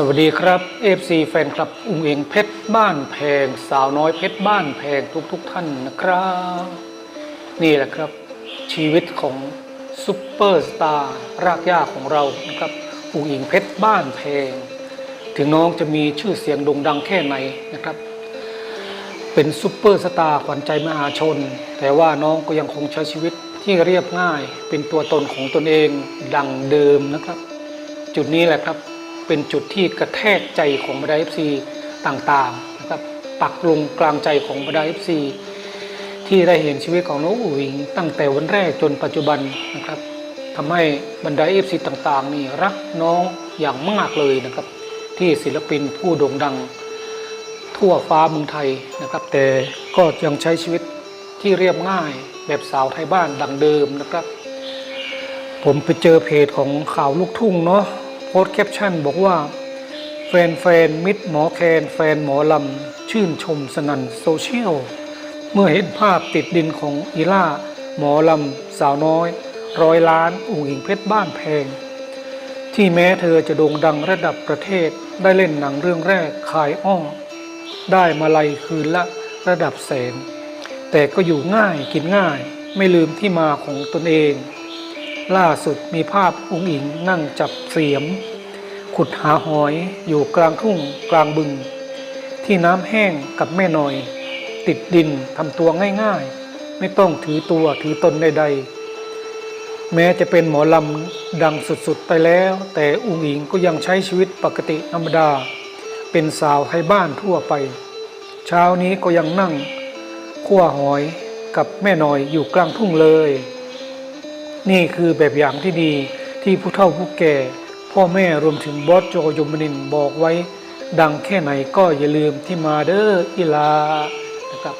สวัสดีครับ FC แฟนคลับ อุ้งเองเพชรบ้านแพง สาวน้อยเพชรบ้านแพงทุกๆทท่านนะครับ นี่แหละครับ ชีวิตของซุปเปอร์สตาร์รากหญ้าของเรานะครับอุ้งเองเพชรบ้านแพง ถึงน้องจะมีชื่อเสียงโด่งดังแค่ไหนนะครับ เป็นซุปเปอร์สตาร์ขวัญใจมหาชน แต่ว่าน้องก็ยังคงใช้ชีวิตที่เรียบง่าย เป็นตัวตนของตนเองดังเดิมนะครับ จุดนี้แหละครับ เป็นจุดที่กระแทกใจของบรรดาเอฟซีต่างๆนะครับปักลงกลางใจของบรรดาเอฟซีที่ได้เห็นชีวิตของน้องอุ๋งตั้งแต่วันแรกจนปัจจุบันนะครับทำให้บรรดาเอฟซีต่างๆ นี่รักน้องอย่างมากเลยนะครับ ที่ศิลปินผู้โด่งดัง ทั่วฟ้าเมืองไทยนะครับ แต่ก็ยังใช้ชีวิตที่เรียบง่ายแบบสาวไทยบ้านดังเดิมนะครับ ผมไปเจอเพจของข่าวลูกทุ่งเนาะ โพสต์แคปชั่นบอกว่า แฟนแฟนๆมิตรหมอแคนแฟนหมอลำ ชื่นชมสนันโซเชียล เมื่อเห็นภาพติดดินของอีล่า หมอลำ สาวน้อย ร้อยล้านอุ่งอิงเพชรบ้านแพง ที่แม้เธอจะโด่งดังระดับประเทศได้เล่นหนังเรื่องแรกขายอ้อได้มาลัยคืนละระดับแสน แต่ก็อยู่ง่ายกินง่าย ไม่ลืมที่มาของตนเอง ล่าสุดมีภาพอุ้งอิงนั่งจับเสียม ขุดหาหอยอยู่กลางทุ่งกลางบึง ที่น้ำแห้งกับแม่หน่อย ติดดินทำตัวง่ายๆ ไม่ต้องถือตัวถือตนใดๆ แม้จะเป็นหมอลำดังสุดๆไปแล้ว แต่อุ้งอิงก็ยังใช้ชีวิตปกติธรรมดา เป็นสาวไทยบ้านทั่วไป เช้านี้ก็ยังนั่งคั่วหอยกับแม่หน่อยอยู่กลางทุ่งเลย นี่คือแบบอย่างที่ดีที่ผู้เฒ่าผู้แก่ พ่อแม่รวมถึงบอสโจยมนินบอกไว้ ดังแค่ไหนก็อย่าลืมที่มาเด้ออีลานะครับ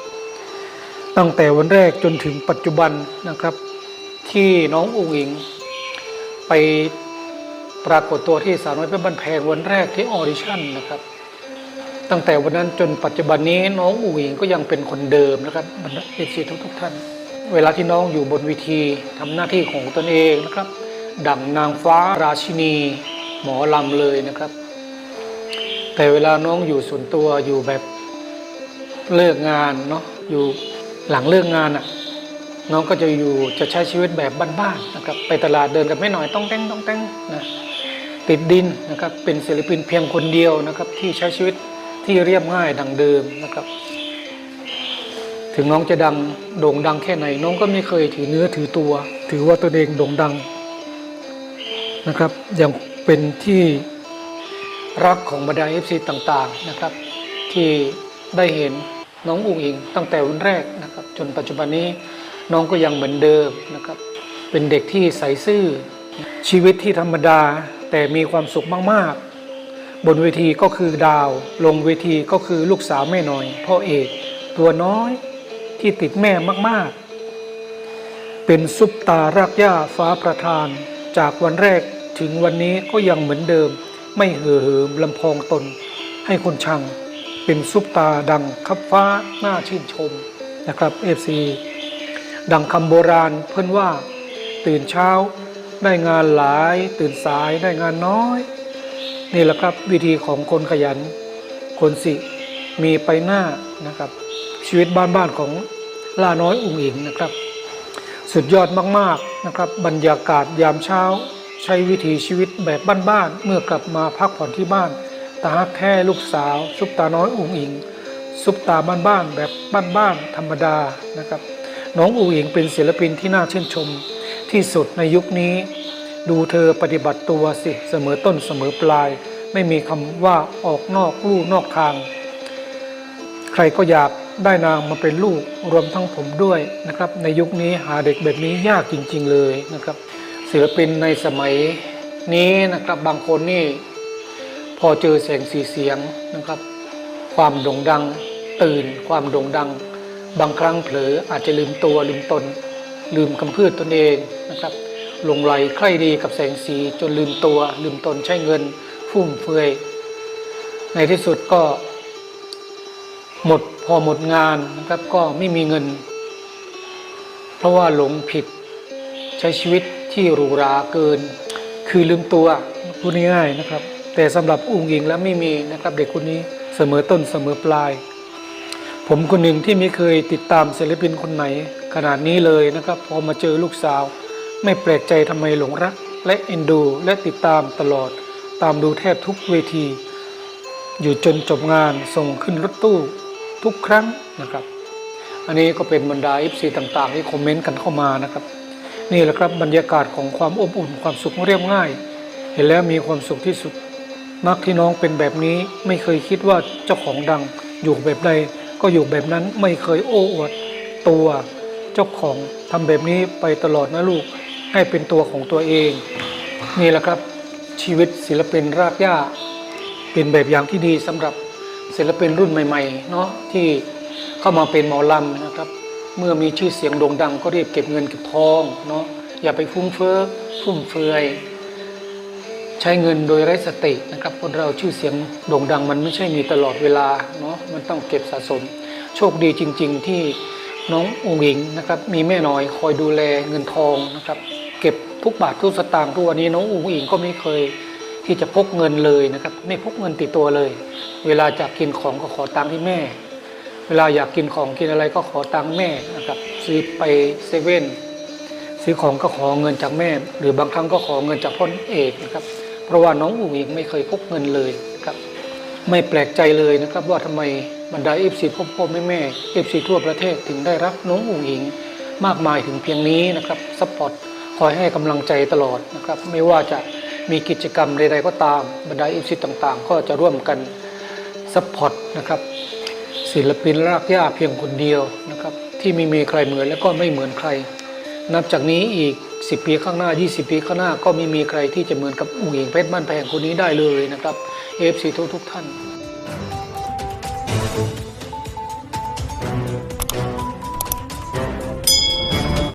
ตั้งแต่วันแรกจนถึงปัจจุบันนะครับ ที่น้องอุ๋งอิง ไปปรากฏตัวที่สาวน้อยเพชรบันแพงวันแรกที่ออดิชั่นนะครับตั้งแต่วันนั้นจนปัจจุบันนี้น้องอุ๋งอิงก็ยังเป็นคนเดิมนะครับบรรดาเอฟซีทุกทุกๆท่าน เวลาที่น้องอยู่บนเวทีทำหน้าที่ของตนเองนะครับ ดั่งนางฟ้าราชินี หมอลำเลยนะครับ แต่เวลาน้องอยู่ส่วนตัวอยู่แบบเลิกงานเนาะอยู่หลังเลิกงานอะน้องก็จะอยู่จะใช้ชีวิตแบบบ้านๆนะครับ ไปตลาดเดินกับแม่หน่อยต้องเต้งต้องเต้งนะติดดินนะครับเป็นศิลปินเพียงคนเดียวนะครับ ที่ใช้ชีวิตที่เรียบง่ายดังเดิมนะครับ ถึงน้องจะดังโด่งดังแค่ไหน น้องก็ไม่เคยถือเนื้อถือตัว ถือว่าตัวเองโด่งดังนะครับยังเป็นที่รักของบรรดาเอฟซีต่างๆนะครับ ที่ได้เห็นน้องอุ๋งอิงตั้งแต่วันแรกนะครับ จนปัจจุบันนี้น้องก็ยังเหมือนเดิมนะครับ เป็นเด็กที่ใสซื่อชีวิตที่ธรรมดาแต่มีความสุขมากๆ บนเวทีก็คือดาว ลงเวทีก็คือลูกสาวแม่น้อยพ่อเอกตัวน้อย ที่ติดแม่มากๆ เป็นซุปตารากหญ้าฟ้าประทาน จากวันแรกถึงวันนี้ก็ยังเหมือนเดิม ไม่เห่อเหิมลำพองตน ให้คนชัง เป็นซุปตาดังคับฟ้าน่าชื่นชมนะครับเอฟซีดังคำโบราณเพื่อนว่า ตื่นเช้าได้งานหลาย ตื่นสายได้งานน้อย นี่แหละครับวิธีของคนขยัน คนสิมีไปหน้านะครับ ชีวิตบ้านๆของล่าน้อยอุ๋งอิงนะครับ สุดยอดมากๆนะครับ บรรยากาศยามเช้า ใช้วิถีชีวิตแบบบ้านๆเมื่อกลับมาพักผ่อนที่บ้าน ตาแค่ลูกสาว ซุปตาน้อยอุ๋งอิง ซุปตาบ้านๆแบบบ้านๆธรรมดานะครับน้องอุ๋งอิงเป็นศิลปินที่น่าชื่นชมที่สุดในยุคนี้ ดูเธอปฏิบัติตัวสิเสมอต้นเสมอปลาย ไม่มีคำว่าออกนอกลู่นอกทาง ใครก็อยาก ได้นางมาเป็นลูกรวมทั้งผมด้วยนะครับ ในยุคนี้หาเด็กแบบนี้ยากจริง ๆ เลยนะครับศิลปินในสมัยนี้นะครับบางคนนี่พอเจอแสงสีเสียงนะครับ ความโด่งดังตื่น ความโด่งดัง บางครั้งเผลออาจจะลืมตัวลืมตน ลืมคำพูดตนเองนะครับหลงไหลใคร่ดีกับแสงสีจนลืมตัว ลืมตนใช้เงิน ฟุ่มเฟือยในที่สุดก็หมด พอหมดงานนะครับก็ไม่มีเงิน เพราะว่าหลงผิดใช้ชีวิตที่หรูหราเกิน คือลืมตัวพูดง่ายๆนะครับ แต่สำหรับอุ้งอิงแล้วไม่มีนะครับ เด็กคนนี้เสมอต้นเสมอปลาย ผมคนหนึ่งที่ไม่เคยติดตามศิลปินคนไหน ขนาดนี้เลยนะครับ พอมาเจอลูกสาว ไม่แปลกใจทำไมหลงรัก และเอ็นดู และติดตามตลอด ตามดูแทบทุกเวที อยู่จนจบงานส่งขึ้นรถตู้ ทุกครั้งนะครับ อันนี้ก็เป็นบรรดา FC ต่างๆ ที่คอมเมนต์กันเข้ามานะครับ นี่แหละครับบรรยากาศของความอบอุ่นความสุขเรียบง่าย เห็นแล้วมีความสุขที่สุดมักที่น้องเป็นแบบนี้ไม่เคยคิดว่าเจ้าของดังอยู่แบบใดก็อยู่แบบนั้นไม่เคยโอ้อวดตัวเจ้าของทำแบบนี้ไปตลอดนะลูกให้เป็นตัวของตัวเอง นี่แหละครับชีวิตศิลปินรากหญ้าเป็นแบบอย่างที่ดีสำหรับ ศิลปินรุ่นใหม่ๆเนาะที่เข้ามาเป็นหมอลำนะครับ เมื่อมีชื่อเสียงโด่งดัง ก็รีบเก็บเงินเก็บทองเนาะอย่าไปฟุ้งเฟ้อฟุ่มเฟือยใช้เงินโดยไร้สตินะครับ คนเราชื่อเสียงโด่งดังมันไม่ใช่มีตลอดเวลาเนาะมันต้องเก็บสะสม โชคดีจริง ๆ ที่น้ององค์หญิงนะครับ มีแม่น้อยคอยดูแลเงินทองนะครับ เก็บทุกบาททุกสตางค์ทุกวันนี้น้ององค์หญิงก็ไม่เคย ที่จะพกเงินเลยนะครับ ไม่พกเงินติดตัวเลย เวลาจะกินของก็ขอตังค์ที่แม่ เวลาอยากกินของกินอะไรก็ขอตังค์แม่นะครับซื้อไปเซเว่นซื้อของก็ขอเงินจากแม่ หรือบางครั้งก็ขอเงินจากพ่อเอกนะครับ เพราะว่าน้องอุ๋งอิงไม่เคยพกเงินเลยนะครับ ไม่แปลกใจเลยนะครับ ว่าทำไมบรรดาเอฟซีพ่อพ่อแม่แม่เอฟซีทั่วประเทศถึงได้รักน้องอุ๋งอิงมากมายถึงเพียงนี้นะครับซัพพอร์ตคอยให้กำลังใจตลอดนะครับ ไม่ว่าจะ มีกิจกรรมใดๆก็ตามบรรดาเอฟซีต่างๆ ก็จะร่วมกันซัพพอร์ตนะครับศิลปินรากหญ้าเพียงคนเดียวนะครับที่ไม่มีใครเหมือนและก็ไม่เหมือนใคร นับจากนี้อีก 10 ปีข้างหน้า 20 ปีข้างหน้าก็ไม่มีใครที่จะเหมือนกับอุ๋งอิงเพชรบ้านแพงคนนี้ได้เลยนะครับเอฟซีทุกทุกท่าน